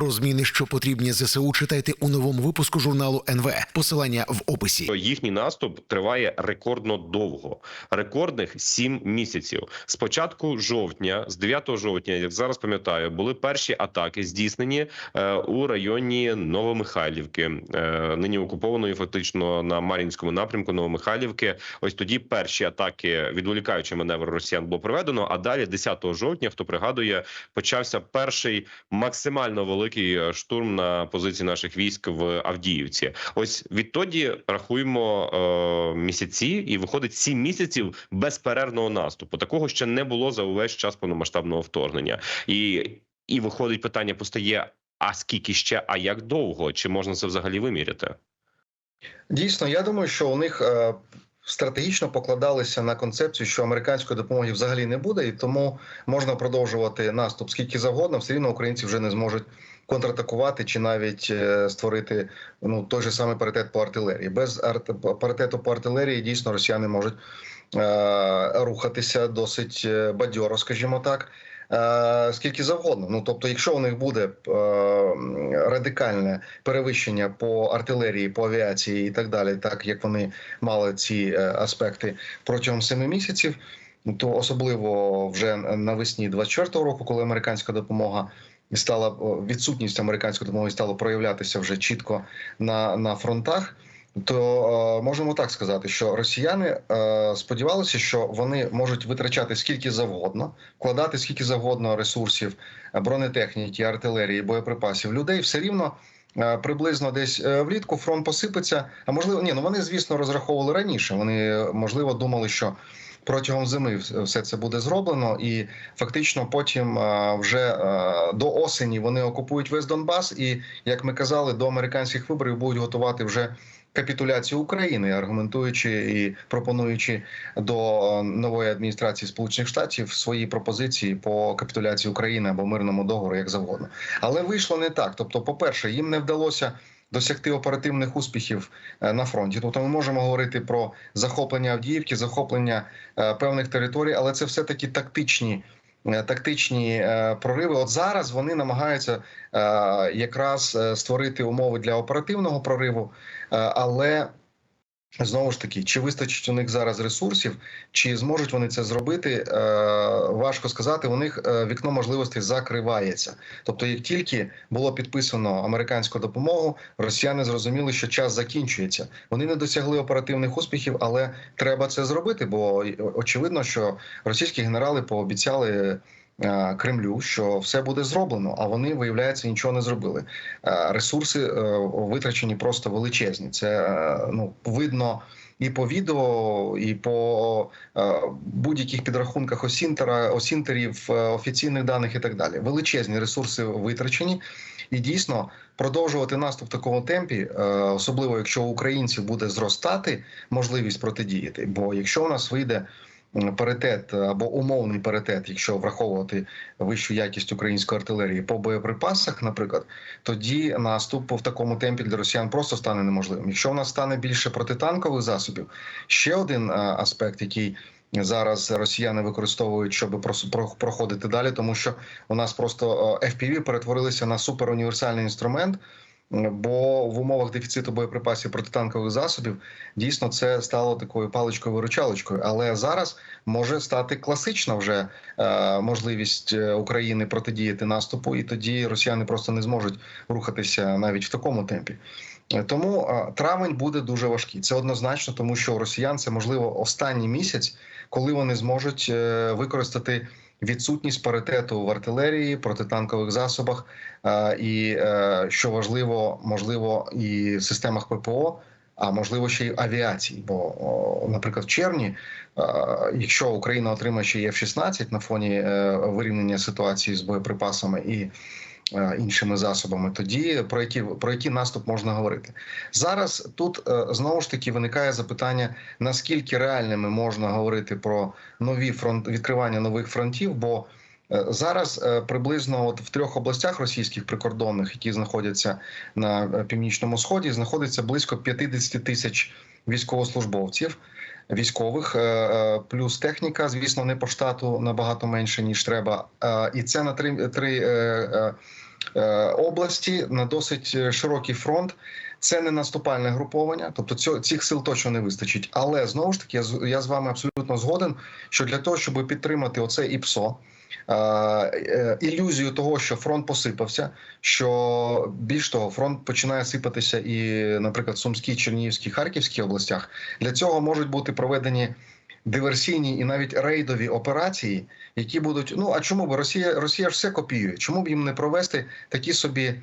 Про зміни, що потрібні ЗСУ, читайте у новому випуску журналу НВ. Посилання в описі. їхній наступ триває рекордно довго, рекордних сім місяців. З початку жовтня, з 9 жовтня, як зараз пам'ятаю, були перші атаки здійснені е, у районі Новомихайлівки, е, нині окупованої фактично на Мар'їнському напрямку Новомихайлівки. Ось тоді перші атаки, відволікаючи маневр росіян, було проведено. А далі, 10 жовтня, хто пригадує, почався перший максимально великий е, штурм на позиції наших військ в Авдіївці. Ось відтоді рахуємо е, місяці, і виходить сім місяців безперервного наступу. Такого ще не було за увесь час повномасштабного вторгнення. І, і виходить питання постає: а скільки ще, а як довго? Чи можна це взагалі виміряти? Дійсно, я думаю, що у них е, стратегічно покладалися на концепцію, що американської допомоги взагалі не буде, і тому можна продовжувати наступ скільки завгодно, все рівно українці вже не зможуть контратакувати чи навіть е, створити ну той же самий паритет по артилерії. Без арт- паритету по артилерії дійсно росіяни можуть е, рухатися досить е, бадьоро, скажімо так. е, Скільки завгодно, ну тобто, якщо у них буде е, радикальне перевищення по артилерії, по авіації і так далі, так як вони мали ці аспекти протягом семи місяців, то особливо вже навесні 24-го року, коли американська допомога стала відсутність американської допомоги стала проявлятися вже чітко на, на фронтах. То е, можемо так сказати, що росіяни е, сподівалися, що вони можуть витрачати скільки завгодно, вкладати скільки завгодно ресурсів, е, бронетехніки, артилерії, боєприпасів, людей все рівно. Приблизно десь влітку фронт посипеться. А можливо, ні, ну вони звісно розраховували раніше. Вони можливо думали, що протягом зими все це буде зроблено, і фактично потім е, вже е, до осені вони окупують весь Донбас. І як ми казали, до американських виборів будуть готувати вже капітуляцію України, аргументуючи і пропонуючи до е, нової адміністрації Сполучених Штатів свої пропозиції по капітуляції України або мирному договору, як завгодно. Але вийшло не так. Тобто, по-перше, їм не вдалося. Досягти оперативних успіхів е, на фронті, тобто ми можемо говорити про захоплення Авдіївки, захоплення е, певних територій, але це все таки тактичні е, тактичні прориви. От зараз вони намагаються якраз створити умови для оперативного прориву, але знову ж таки, чи вистачить у них зараз ресурсів, чи зможуть вони це зробити, е, важко сказати. У них е, вікно можливостей закривається. Тобто, як тільки було підписано американську допомогу, росіяни зрозуміли, що час закінчується. Вони не досягли оперативних успіхів, але треба це зробити, бо е, очевидно, що російські генерали пообіцяли. Е, Кремлю, що все буде зроблено, а вони виявляється нічого не зробили. Е, Ресурси е, витрачені просто величезні. Це ну видно і по відео, і по будь-яких підрахунках осінтера, осінтерів, офіційних даних і так далі. Величезні ресурси витрачені, і дійсно продовжувати наступ в такому темпі, особливо якщо у українців буде зростати можливість протидіяти. Бо якщо у нас вийде паритет або умовний паритет, якщо враховувати вищу якість української артилерії по боєприпасах, наприклад, тоді наступ в такому темпі для росіян просто стане неможливим. Якщо у нас стане більше протитанкових засобів, ще один е, аспект, який зараз росіяни використовують, щоб проходити далі, тому що у нас просто е, FPV перетворилися на суперуніверсальний інструмент. Бо в умовах дефіциту боєприпасів протитанкових засобів дійсно це стало такою паличкою виручалочкою. Але зараз може стати класична вже е, можливість е, України протидіяти наступу, і тоді росіяни просто не зможуть рухатися навіть в такому темпі. Е, Тому е, травень буде дуже важкий. Це однозначно, тому що у росіян це можливо останній місяць, коли вони зможуть е, використати відсутність паритету в артилерії, протитанкових засобах е, і е, що важливо, можливо, і системах ППО. А можливо ще й авіації, бо, наприклад, в червні, е, якщо Україна отримає ще й F-16 на фоні вирівнення ситуації з боєприпасами і іншими засобами, тоді про які про який наступ можна говорити зараз? Тут е, знову ж таки виникає запитання: наскільки реальними можна говорити про нові фронт відкривання нових фронтів? бо е, Зараз е, приблизно от в трьох областях російських прикордонних, які знаходяться на е, північному сході, знаходиться близько 50 тисяч військовослужбовців, військових, е, е, плюс техніка, звісно, не по штату набагато менше ніж треба. Е, І це на три, три області на досить широкий фронт. Це не наступальне груповання, тобто цих сил точно не вистачить. Але знову ж таки, я, я з вами абсолютно згоден, що для того, щоб підтримати оце ІПСО, е, е, ілюзію того, що фронт посипався, що більш того, фронт починає сипатися і, наприклад, в Сумській, Чернігівській, Харківській областях. Для цього можуть бути проведені диверсійні і навіть рейдові операції, які будуть. Ну а чому б Росія Росія ж все копіює? Чому б їм не провести такі собі?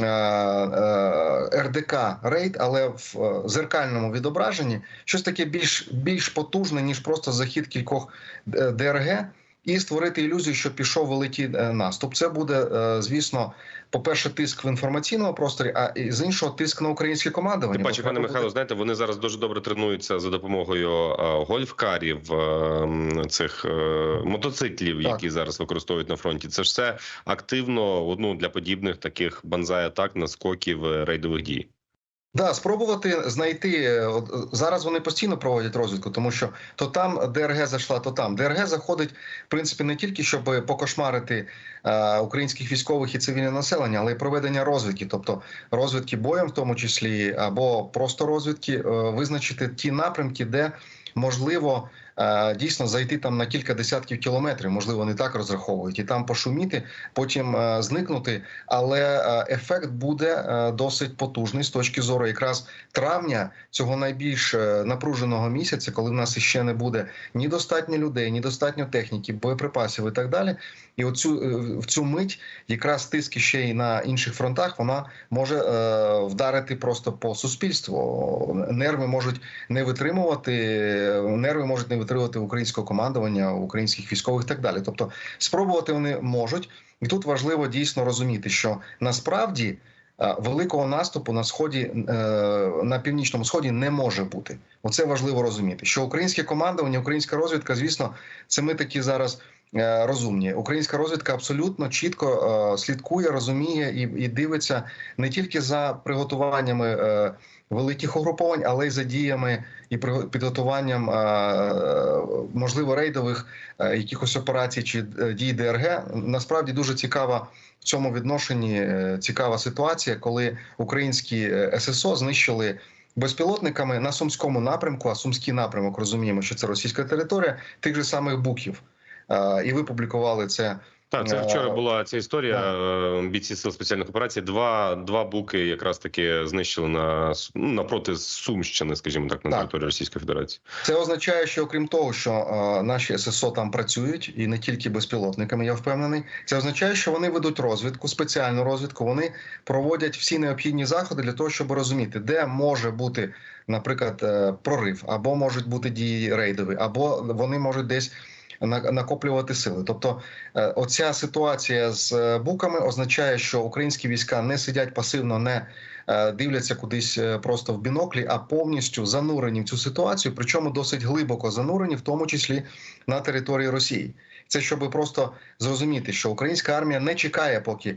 Е, е, РДК рейд, але в е, зеркальному відображенні щось таке більш більш потужне ніж просто захід кількох ДРГ, і створити ілюзію, що пішов великий е, наступ. Це буде, е, звісно, по-перше, тиск в інформаційному просторі, а з іншого тиск на українське командування. Тим паче, пане треба Михайло, буде- знаєте, вони зараз дуже добре тренуються за допомогою е, гольфкарів, цих мотоциклів, Так. які зараз використовують на фронті. Це ж все активно ну, для подібних таких банзай-атак, наскоків е, рейдових дій. Да, спробувати знайти е, е, зараз. Вони постійно проводять розвідку, тому що то там ДРГ зайшла, то там ДРГ заходить в принципі не тільки щоб покошмарити е, українських військових і цивільне населення, але й проведення розвідки, тобто розвідки боєм, в тому числі, або просто розвідки, е, визначити ті напрямки, де можливо дійсно зайти там на кілька десятків кілометрів, можливо, не так розраховують, і там пошуміти, потім е, зникнути. Але е, ефект буде е, досить потужний з точки зору якраз травня цього найбільш напруженого місяця, коли в нас іще не буде ні достатньо людей, ні достатньо техніки, боєприпасів і так далі. І оцю в цю мить якраз тиск ще й на інших фронтах вона може вдарити просто по суспільству. Нерви можуть не витримувати, нерви можуть не витримувати українського командування, українських військових і так далі. Тобто спробувати вони можуть, і тут важливо дійсно розуміти, що насправді. е, Великого наступу на сході е, на північному сході не може бути. Оце важливо розуміти. Що українське командування, українська розвідка, звісно, це ми такі зараз е, розумні. Українська розвідка абсолютно чітко слідкує, розуміє і, і дивиться не тільки за приготуваннями великих угруповань, але й за діями і підготуванням е, можливо рейдових е, якихось операцій чи е, дій ДРГ. Насправді дуже цікава в цьому відношенні цікава ситуація, коли українські ССО знищили. Безпілотниками на сумському напрямку, а сумський напрямок розуміємо, що це російська територія тих же самих буків. І ви публікували це Так, це Е, вчора була ця історія. е, Бійці сил спеціальних операцій. Два два буки якраз таки знищили на ну, напроти Сумщини, скажімо так, на Так. території Російської Федерації. Це означає, що окрім того, що е, наші ССО там працюють і не тільки безпілотниками, я впевнений. Це означає, що вони ведуть розвідку, спеціальну розвідку. Вони проводять всі необхідні заходи для того, щоб розуміти, де може бути, наприклад, е, прорив, або можуть бути дії рейдові, або вони можуть десь. На- Накоплювати сили, тобто е, оця ситуація з е, буками означає, що українські війська не сидять пасивно, не е, дивляться кудись просто в біноклі, а повністю занурені в цю ситуацію, причому досить глибоко занурені, в тому числі на території Росії. Це щоб просто зрозуміти, що українська армія не чекає, поки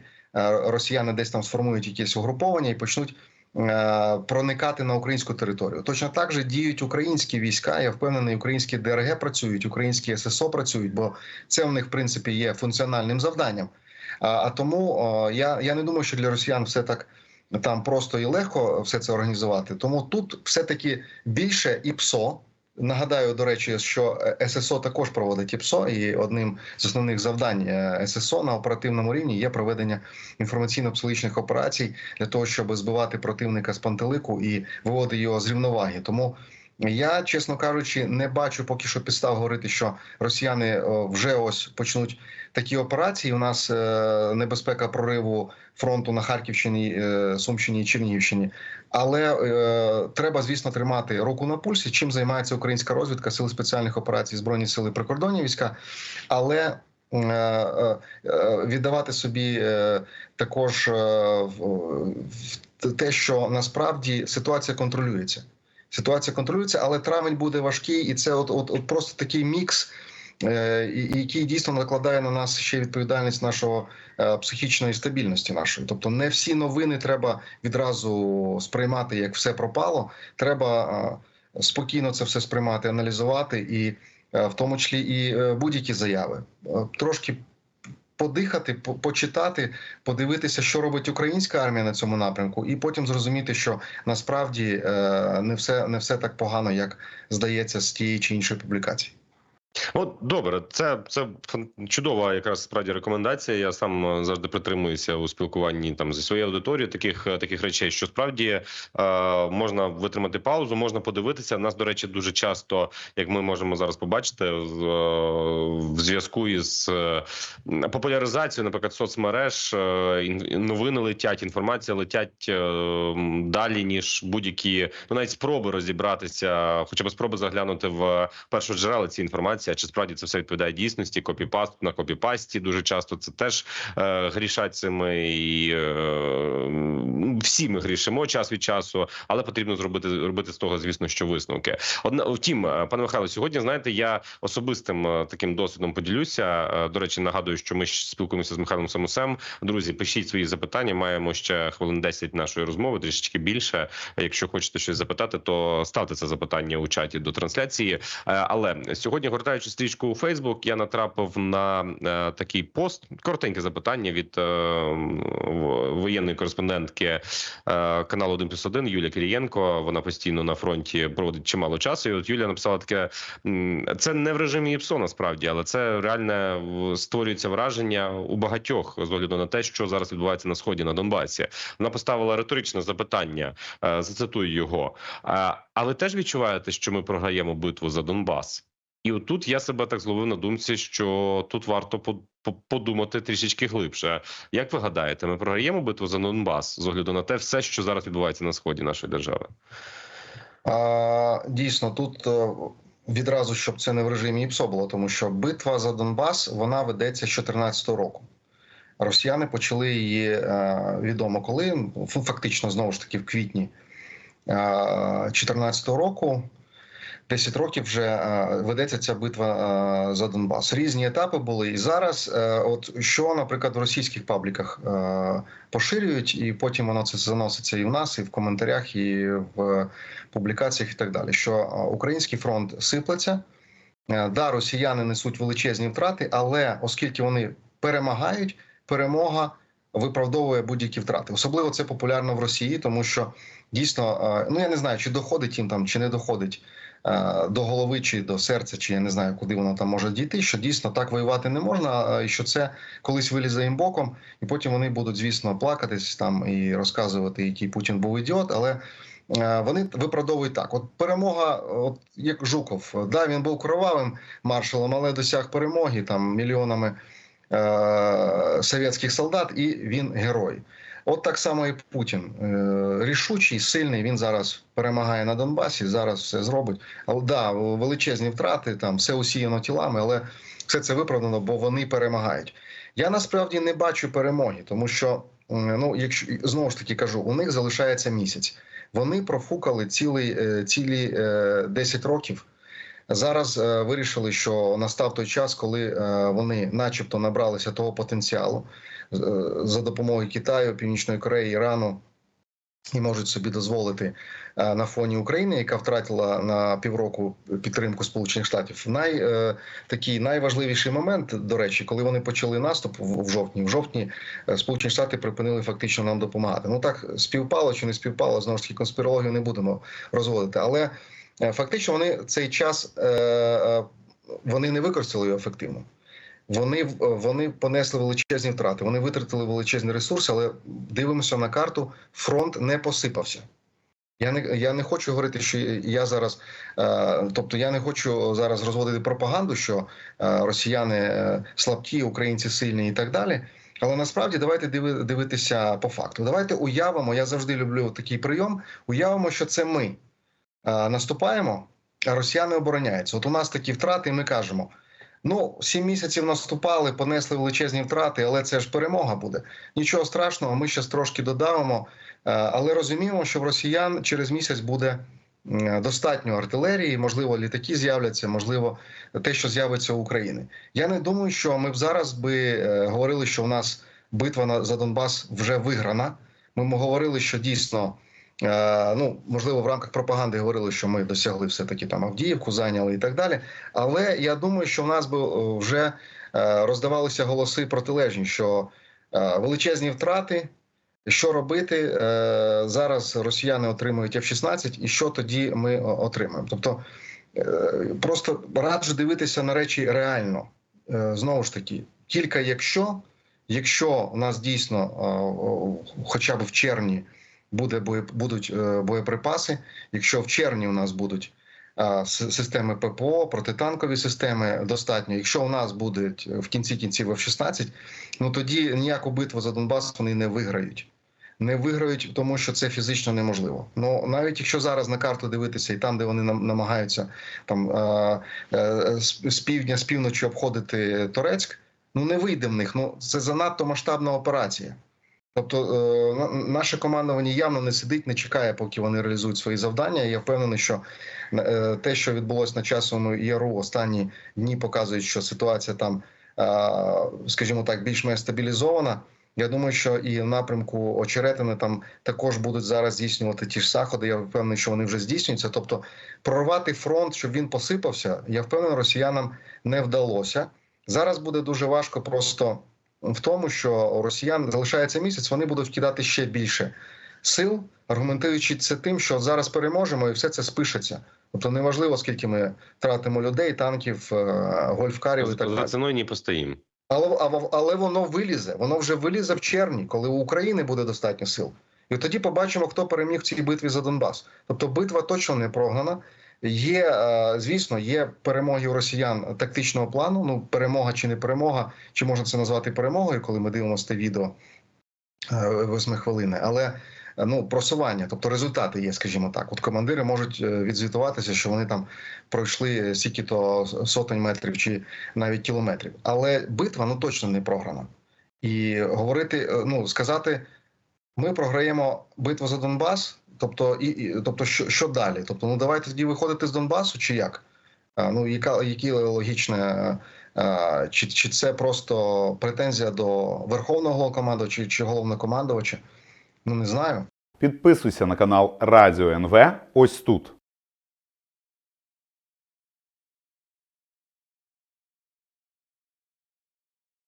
росіяни десь там сформують якісь угруповання і почнуть. Е, Проникати на українську територію точно так же діють українські війська. Я впевнений, українські ДРГ працюють, українські ССО працюють, бо це в них в принципі є функціональним завданням. А, тому я, я не думаю, що для росіян все так там просто і легко все це організувати. Тому тут все-таки більше ІПСО. Нагадаю, до речі, що е, ССО також проводить ІПСО, і одним з основних завдань е, ССО на оперативному рівні є проведення інформаційно-психологічних операцій для того, щоб збивати противника з пантелику і виводити його з рівноваги. Тому я, чесно кажучи, не бачу поки що підстав говорити, що росіяни вже ось почнуть такі операції. У нас е, небезпека прориву фронту на Харківщині, е, Сумщині і Чернігівщині. Але е, треба, звісно, тримати руку на пульсі. Чим займається українська розвідка, сили спеціальних операцій, збройні сили прикордонні війська, але е, е, віддавати собі е, також е, в те, що насправді ситуація контролюється. Ситуація контролюється, але травень буде важкий, і це от, от, от просто такий мікс. Е, Який дійсно накладає на нас ще відповідальність нашого е, психічної стабільності нашої, тобто не всі новини треба відразу сприймати, як все пропало. Треба е, спокійно це все сприймати, аналізувати, і в тому числі і будь-які заяви. Трошки подихати, почитати, подивитися, що робить українська армія на цьому напрямку, і потім зрозуміти, що насправді не все не все так погано, як здається з тієї чи іншої публікації. От добре, це це чудова якраз справді рекомендація. Я сам е, завжди притримуюся у спілкуванні там зі своєю аудиторією таких е, таких речей, що справді е, можна витримати паузу, можна подивитися. Нас, до речі, дуже часто, як ми можемо зараз побачити, з- е, в зв'язку із популяризацією, наприклад, соцмереж новини летять, інформація летять далі ніж будь-які ну навіть спроби розібратися, хоча б спроби заглянути в першу джерела цієї інформації, а чи справді це все відповідає дійсності, копіпаст на копіпасті. Дуже часто це теж е, грішать цими і е, всі ми грішимо час від часу, але потрібно зробити робити з того, звісно, що висновки. Одна втім, е, пане Михайло, сьогодні знаєте, я особистим е, таким досвідом поділюся. Е, До речі, нагадую, що ми спілкуємося з Михайлом Самусем. Друзі, пишіть свої запитання. Маємо ще хвилин 10 нашої розмови, трішечки більше. Якщо хочете щось запитати, то ставте це запитання у чаті до трансляції. Але сьогодні, гортаючи стрічку у Фейсбук, я натрапив на е, такий пост. Коротеньке запитання від е, воєнної кореспондентки е, каналу 1 плюс 1 Юлія Кирієнко. Вона постійно на фронті проводить чимало часу. І от Юлія написала таке: це не в режимі ІПСО насправді, але це реальне створюється враження у багатьох з огляду на те, що зараз відбувається на сході на Донбасі. Вона поставила риторичне запитання. е, Зацитую його. А а ви теж відчуваєте, що ми програємо битву за Донбас? І отут я себе так зловив на думці, що тут варто по- по- подумати трішечки глибше. Як ви гадаєте, ми програємо битву за Донбас з огляду на те, все, що зараз відбувається на сході нашої держави? А, дійсно, тут е, відразу, щоб це не в режимі ІПСО було, тому що битва за Донбас вона ведеться з 2014 року. Росіяни почали її е, відомо коли, фактично знову ж таки в квітні 2014 року. 10 років вже е, ведеться ця битва е, за Донбас. Різні етапи були. І зараз, е, от що, наприклад, в російських пабліках поширюють, і потім воно це заноситься і в нас, і в коментарях, і в публікаціях, і так далі. Що український фронт сиплеться. Да, росіяни несуть величезні втрати, але оскільки вони перемагають, перемога виправдовує будь-які втрати. Особливо це популярно в Росії, тому що дійсно, е, ну я не знаю, чи доходить їм там, чи не доходить е, до голови, чи до серця, чи я не знаю, куди воно там може дійти. Що дійсно так воювати не можна, а, і що це колись вилізе їм боком, і потім вони будуть, звісно, плакатись там і розказувати, який Путін був ідіот, але. е, Вони виправдовують так: от перемога, от як Жуков, да, він був кровавим маршалом, але досяг перемоги там мільйонами е, совєтських солдат, і він герой. От так само і Путін Е, рішучий, сильний. Він зараз перемагає на Донбасі, зараз все зробить. Але да, величезні втрати, там все усіяно тілами, але все це виправдано, бо вони перемагають. Я насправді не бачу перемоги, тому що ну, якщо знову ж таки кажу, у них залишається місяць. Вони профукали цілий, е, цілі е, 10 років. Зараз е, вирішили, що настав той час, коли е, вони, начебто, набралися того потенціалу е, за допомогою Китаю, Північної Кореї, Ірану. І можуть собі дозволити на фоні України, яка втратила на півроку підтримку Сполучених Штатів. Най такий найважливіший момент, до речі, коли вони почали наступ в, жовтні. В жовтні Сполучені Штати припинили фактично нам допомагати. Ну так співпало чи не співпало, знову ж таки конспірологію не будемо розводити. Але фактично вони цей час е, е, вони не використали його ефективно. Вони вони понесли величезні втрати. Вони витратили величезні ресурси, але дивимося на карту. Фронт не посипався. Я не я не хочу говорити, що я зараз, е, тобто я не хочу зараз розводити пропаганду, що е, росіяни е, слабкі, українці сильні і так далі. Але насправді давайте диви, дивитися по факту. Давайте уявимо. Я завжди люблю такий прийом. Уявимо, що це ми е, наступаємо, а росіяни обороняються. От у нас такі втрати, і ми кажемо. Ну, сім місяців наступали, понесли величезні втрати, але це ж перемога буде. Нічого страшного, ми ще трошки додавимо, Е, але розуміємо, що в росіян через місяць буде достатньо артилерії, можливо, літаки з'являться, можливо, те, що з'явиться у України. Я не думаю, що ми б зараз би е, говорили, що в нас битва за Донбас вже виграна. Ми говорили, що дійсно. Е, Ну, можливо, в рамках пропаганди говорили, що ми досягли все таки там Авдіївку, зайняли і так далі. Але я думаю, що в нас би е, вже е, роздавалися голоси протилежні, що величезні втрати. Що робити зараз? Росіяни отримують F-16, і що тоді ми отримаємо? Тобто просто раджу дивитися на речі реально. Знову ж таки, тільки якщо, якщо у нас дійсно, хоча б в червні, буде будуть е, боєприпаси, якщо в червні у нас будуть е, системи ППО, протитанкові системи достатньо. Якщо у нас будуть в кінці кінців F-16, ну тоді ніяку битву за Донбас вони не виграють. Не виграють, тому що це фізично неможливо. Ну навіть якщо зараз на карту дивитися, і там, де вони нам намагаються там е, е, з, півдня, з півночі обходити Турецьк, ну не вийде в них. Ну це занадто масштабна операція. Тобто е, на- наше командування явно не сидить, не чекає, поки вони реалізують свої завдання. Я впевнений, що е, те, що відбулося на часовому яру, останні дні показують, що ситуація там, е, скажімо так, більш-менш стабілізована. Я думаю, що і в напрямку очеретини там також будуть зараз здійснювати ті ж заходи. Я впевнений, що вони вже здійснюються. Тобто, прорвати фронт, щоб він посипався, я впевнений, росіянам не вдалося. Зараз буде дуже важко просто в тому, що у росіян залишається місяць, вони будуть вкидати ще більше сил, аргументуючи це тим, що зараз переможемо, і все це спишеться. Тобто неважливо, скільки ми втратимо людей, танків, е, гольфкарів і так За ціною не постоїм. Але, але, але воно вилізе. Воно вже вилізе в червні, коли у України буде достатньо сил. І тоді побачимо, хто переміг в цій битві за Донбас. Тобто битва точно не програна. Є, е, звісно, є перемоги у росіян тактичного плану. Ну, перемога чи не перемога, чи можна це назвати перемогою, коли ми дивимося те відео е, восьми хвилини. Але е, ну, просування, тобто результати є, скажімо так. От командири можуть відзвітуватися, що вони там пройшли стільки-то сотень метрів чи навіть кілометрів. Але битва ну точно не програна. І говорити, ну сказати, ми програємо битву за Донбас. Тобто, і, і тобто, що, що далі? Тобто, ну давайте тоді виходити з Донбасу, чи як? А, ну, яка які логічне, чи, чи це просто претензія до верховного головнокомандувача, чи, чи головнокомандувача? Ну не знаю. Підписуйся на канал Радіо НВ ось тут.